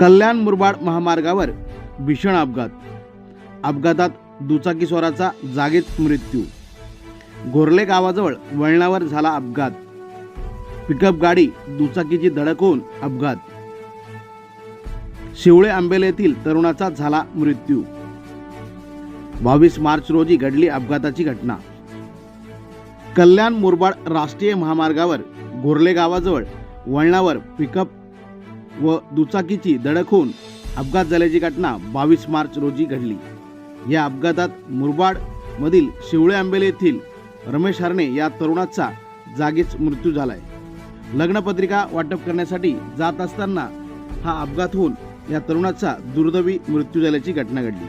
कल्याण मुरबाड महामार्गावर भीषण अपघात. अपघातात दुचाकीस्वाराचा जागीच मृत्यू. घोरले गावाजवळ वळणावर झाला अपघात. पिकअप गाडी दुचाकीची धडक होऊन अपघात. शिवळे आंबेल येथील तरुणाचा झाला मृत्यू. बावीस मार्च रोजी घडली अपघाताची घटना. कल्याण मुरबाड राष्ट्रीय महामार्गावर घोरले गावाजवळ वळणावर पिकअप व दुचाकीची धडक होऊन अपघात झाल्याची घटना बावीस मार्च रोजी घडली. या अपघातात मुरबाड मधील शिवळे आंबेले येथील रमेश हरणे या तरुणाचा जागीच मृत्यू झालाय. लग्नपत्रिका वाटप करण्यासाठी जात असताना हा अपघात होऊन या तरुणाचा दुर्दैवी मृत्यू झाल्याची घटना घडली.